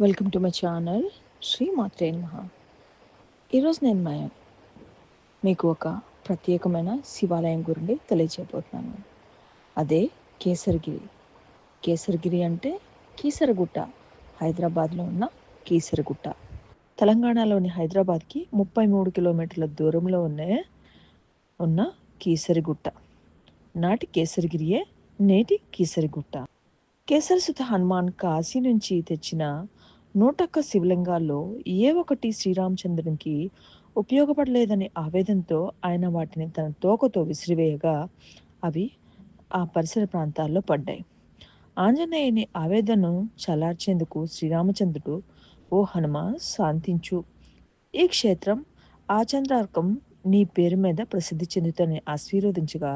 Welcome to my channel Shri మాత్రే మహా ఈరోజు నేను మా మీకు ఒక ప్రత్యేకమైన శివాలయం గురించి తెలియజేయబోతున్నాను. అదే కేసరిగిరి. కేసరిగిరి అంటే కీసరగుట్ట హైదరాబాద్లో ఉన్న కీసరగుట్ట. తెలంగాణలోని హైదరాబాద్కి ముప్పై మూడు కిలోమీటర్ల దూరంలో ఉన్న ఉన్న కీసరిగుట్ట. నాటి కేసరిగిరియే నేటి కీసరిగుట్ట. కేసరసుత హనుమాన్ కాశీ నుంచి తెచ్చిన నూటొక్క శివలింగాల్లో ఏ ఒకటి శ్రీరామచంద్రునికి ఉపయోగపడలేదనే ఆవేదనతో ఆయన వాటిని తన తోకతో విసిరివేయగా అవి ఆ పరిసర ప్రాంతాల్లో పడ్డాయి. ఆంజనేయుని ఆవేదనను చలార్చేందుకు శ్రీరామచంద్రుడు ఓ హనుమ శాంతించు. ఈ క్షేత్రం ఆచంద్రార్కం నీ పేరు మీద ప్రసిద్ధి చెందుతని ఆశీర్వదించగా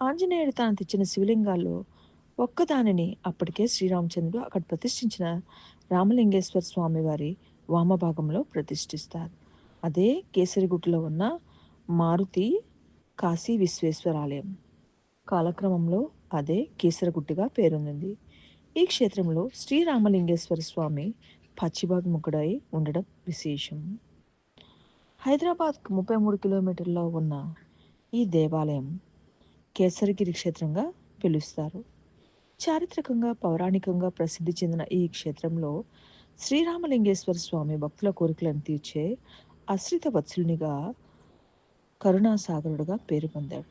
ఆంజనేయుడు తాను తెచ్చిన శివలింగాల్లో ఒక్కదానిని అప్పటికే శ్రీరామచంద్రుడు అక్కడ ప్రతిష్ఠించిన రామలింగేశ్వర స్వామి వారి వామభాగంలో ప్రతిష్ఠిస్తారు. అదే కేసరిగుట్టలో ఉన్న మారుతి కాశీ విశ్వేశ్వర ఆలయం కాలక్రమంలో అదే కేసరగుట్టుగా పేరొందింది. ఈ క్షేత్రంలో శ్రీరామలింగేశ్వర స్వామి పశ్చిమముఖుడై ఉండడం విశేషం. హైదరాబాద్కు ముప్పై మూడు కిలోమీటర్లో ఉన్న ఈ దేవాలయం కేసరగిరి క్షేత్రంగా పిలుస్తారు. చారిత్రకంగా పౌరాణికంగా ప్రసిద్ధి చెందిన ఈ క్షేత్రంలో శ్రీరామలింగేశ్వర స్వామి భక్తుల కోరికలను తీర్చే అశ్రిత వత్సలునిగా కరుణాసాగరుడుగా పేరు పొందాడు.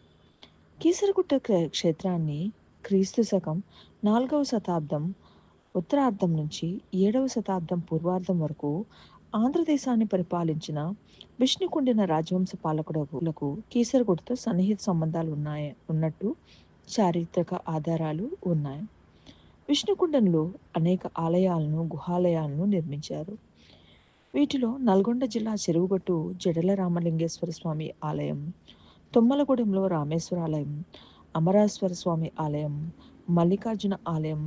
కీసరగుట్ట క్షేత్రాన్ని క్రీస్తు శకం నాలుగవ శతాబ్దం ఉత్తరార్ధం నుంచి ఏడవ శతాబ్దం పూర్వార్ధం వరకు ఆంధ్రదేశాన్ని పరిపాలించిన విష్ణుకుండిన రాజవంశ పాలకుడులకు కీసరగుడితో సన్నిహిత సంబంధాలు ఉన్నాయి ఉన్నట్టు చారిత్రక ఆధారాలు ఉన్నాయి. విష్ణుకుండంలో అనేక ఆలయాలను గుహాలయాలను నిర్మించారు. వీటిలో నల్గొండ జిల్లా చెరువుగట్టు జడల రామలింగేశ్వర స్వామి ఆలయం తుమ్మలగూడెంలో రామేశ్వర ఆలయం అమరాశ్వర స్వామి ఆలయం మల్లికార్జున ఆలయం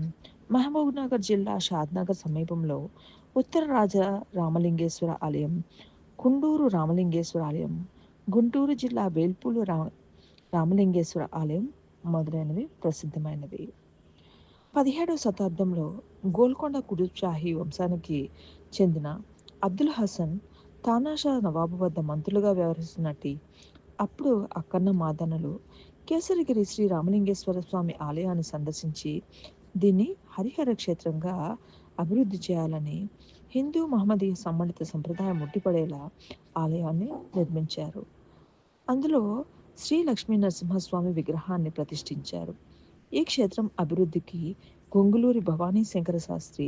మహబూబ్నగర్ జిల్లా షాద్నగర్ సమీపంలో ఉత్తర రాజ రామలింగేశ్వర ఆలయం కుండూరు రామలింగేశ్వర ఆలయం గుంటూరు జిల్లా వేల్పూలు రా రామలింగేశ్వర ఆలయం మొదలైనవి ప్రసిద్ధమైనవి. పదిహేడవ శతాబ్దంలో గోల్కొండ కుతుబ్ షాహీ వంశానికి చెందిన అబ్దుల్ హసన్ తానాషా నవాబు వద్ద మంత్రులుగా వ్యవహరిస్తున్నట్టు అప్పుడు అక్కన్న మాదనలు కేసరిగిరి శ్రీ రామలింగేశ్వర స్వామి ఆలయాన్ని సందర్శించి దీన్ని హరిహర క్షేత్రంగా అభివృద్ధి చేయాలని హిందూ మహమ్మదీయ సంబంధిత సంప్రదాయం ముట్టిపడేలా ఆలయాన్ని నిర్మించారు. అందులో శ్రీ లక్ష్మీ నరసింహస్వామి విగ్రహాన్ని ప్రతిష్ఠించారు. ఈ క్షేత్రం అభివృద్ధికి గొంగులూరి భవానీ శంకర శాస్త్రి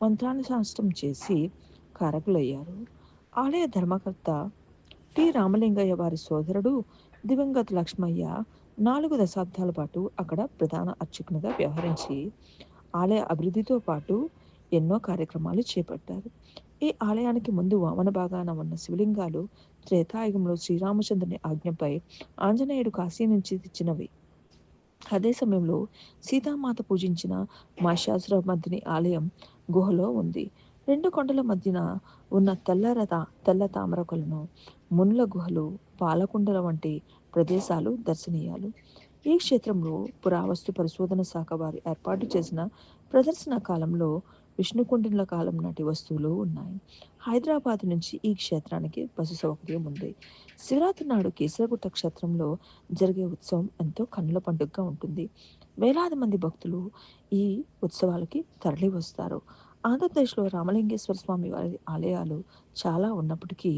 మంత్రానుశాస్త్రం చేసి కారకులయ్యారు. ఆలయ ధర్మకర్త టి రామలింగయ్య వారి సోదరుడు దివంగత లక్ష్మయ్య నాలుగు దశాబ్దాల పాటు అక్కడ ప్రధాన అర్చకునిగా వ్యవహరించి ఆలయ అభివృద్ధితో పాటు ఎన్నో కార్యక్రమాలు చేపట్టారు. ఈ ఆలయానికి ముందు వామన భాగాన ఉన్న శివలింగాలు త్రేతాయుగంలో శ్రీరామచంద్రుని ఆజ్ఞపై ఆంజనేయుడు కాశీ నుంచి తెచ్చినవి. అదే సమయంలో సీతామాత పూజించిన మహిషాసురమర్దిని ఆలయం గుహలో ఉంది. రెండు కొండల మధ్యన ఉన్న తెల్లరత తెల్ల తామరకులను మున్ల గుహలు పాలకుండల వంటి ప్రదేశాలు దర్శనీయాలు. ఈ క్షేత్రంలో పురావస్తు పరిశోధన శాఖ వారి ఏర్పాటు చేసిన ప్రదర్శన కాలంలో విష్ణుకుండిల కాలం నాటి వస్తువులు ఉన్నాయి. హైదరాబాద్ నుంచి ఈ క్షేత్రానికి బస్సు సౌకర్యం ఉంది. శివరాత్రి నాడు కేసరగుట్ట క్షేత్రంలో జరిగే ఉత్సవం ఎంతో కన్నుల పండుగగా ఉంటుంది. వేలాది మంది భక్తులు ఈ ఉత్సవాలకి తరలి వస్తారు. ఆంధ్రప్రదేశ్లో రామలింగేశ్వర స్వామి వారి ఆలయాలు చాలా ఉన్నప్పటికీ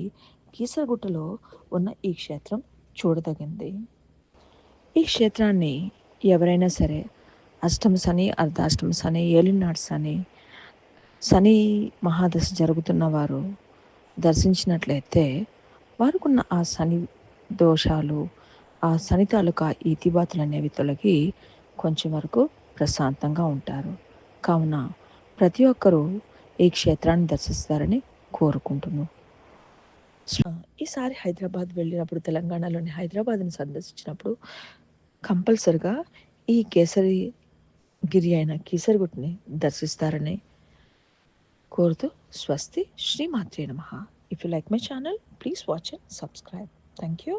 కీసరగుట్టలో ఉన్న ఈ క్షేత్రం చూడదగింది. ఈ క్షేత్రాన్ని ఎవరైనా సరే అష్టమ శని అర్ధాష్టమ శని ఏలినాడు శని శని మహాదశ జరుగుతున్న వారు దర్శించినట్లయితే వారికున్న ఆ శని దోషాలు ఆ శని తాలూకా ఈతిబాతులు అనేవి తొలగి కొంచెం వరకు ప్రశాంతంగా ఉంటారు. కావున ప్రతి ఒక్కరూ ఈ క్షేత్రాన్ని దర్శిస్తారని కోరుకుంటున్నాను. ఈసారి హైదరాబాద్ వెళ్ళినప్పుడు తెలంగాణలోని హైదరాబాద్ని సందర్శించినప్పుడు కంపల్సరిగా ఈ కేసరి గిరి అయిన కీసరిగుట్ని దర్శిస్తారని కోరుతూ స్వస్తి శ్రీమాత్రే నమ if you like my channel please watch and subscribe thank you